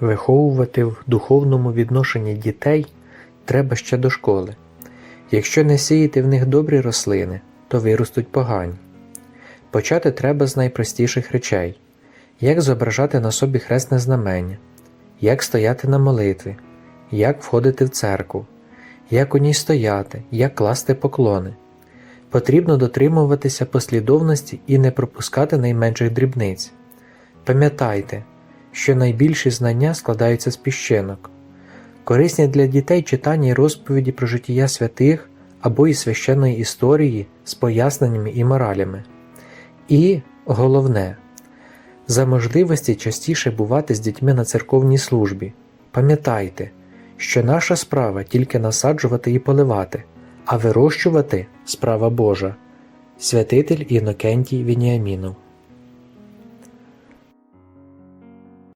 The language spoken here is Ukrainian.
Виховувати в духовному відношенні дітей треба ще до школи. Якщо не сіяти в них добрі рослини, то виростуть погані. Почати треба з найпростіших речей як зображати на собі хресне знамення, як стояти на молитві, як входити в церкву, як у ній стояти, як класти поклони. Потрібно дотримуватися послідовності і не пропускати найменших дрібниць. Пам'ятайте, що найбільші знання складаються з піщинок. Корисні для дітей читання і розповіді про життя святих або із священної історії з поясненнями і моралями. І головне, за можливості частіше бувати з дітьми на церковній службі. Пам'ятайте, що наша справа тільки насаджувати і поливати, а вирощувати справа Божа. Святитель Інокентій Вініамінов